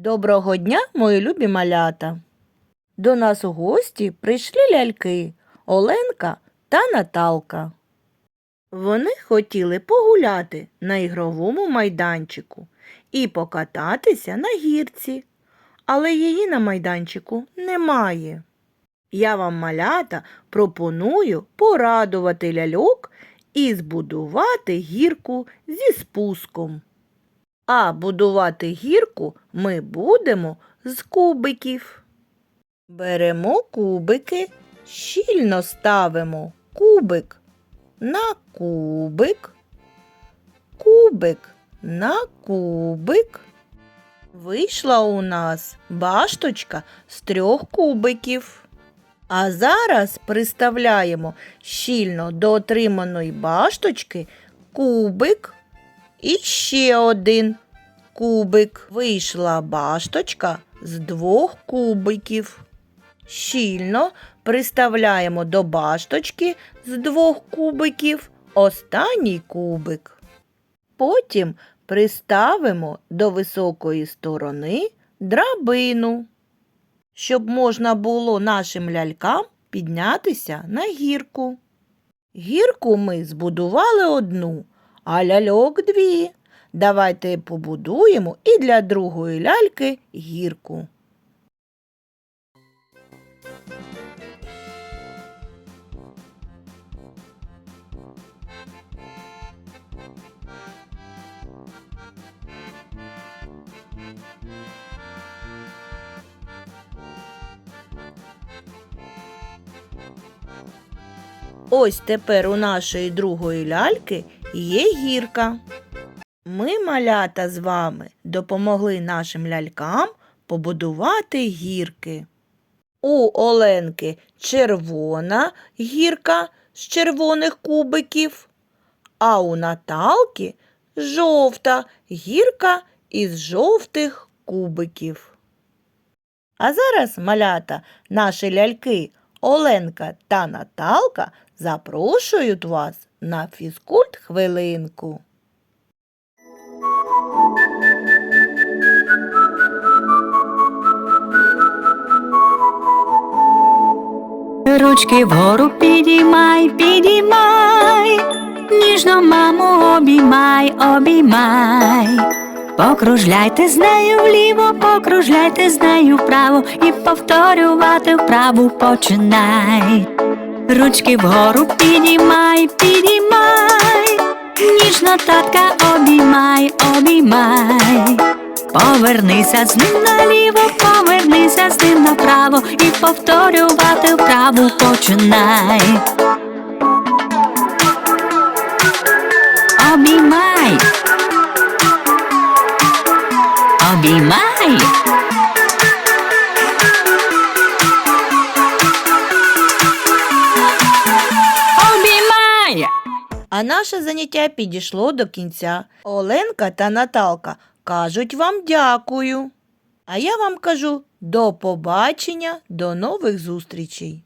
Доброго дня, мої любі малята. До нас у гості прийшли ляльки Оленка та Наталка. Вони хотіли погуляти на ігровому майданчику і покататися на гірці, але її на майданчику немає. Я вам, малята, пропоную порадувати ляльок і збудувати гірку зі спуском. А будувати гірку ми будемо з кубиків. Беремо кубики, щільно ставимо кубик на кубик, кубик на кубик. Вийшла у нас башточка з трьох кубиків. А зараз приставляємо щільно до отриманої башточки кубик і ще один кубик. Вийшла башточка з двох кубиків. Щільно приставляємо до башточки з двох кубиків останній кубик. Потім приставимо до високої сторони драбину, щоб можна було нашим лялькам піднятися на гірку. Гірку ми збудували одну, а ляльок дві. Давайте побудуємо і для другої ляльки гірку. Ось тепер у нашої другої ляльки є гірка. Ми, малята, з вами допомогли нашим лялькам побудувати гірки. У Оленки червона гірка з червоних кубиків, а у Наталки жовта гірка із жовтих кубиків. А зараз, малята, наші ляльки Оленка та Наталка запрошують вас на фізкульт хвилинку. Ручки вгору підіймай, підіймай, ніжно маму обіймай. Покружляйте з нею вліво, покружляйте з нею вправо і повторювати вправу починай. Ручки вгору підіймай, підіймай, ніжно татка обіймай, обіймай. Повернися з ним наліво, повернися з ним направо і повторювати вправу починай. Обіймай. Обіймай. Обіймай. А наше заняття підійшло до кінця. Оленка та Наталка кажуть вам дякую. А я вам кажу до побачення, до нових зустрічей.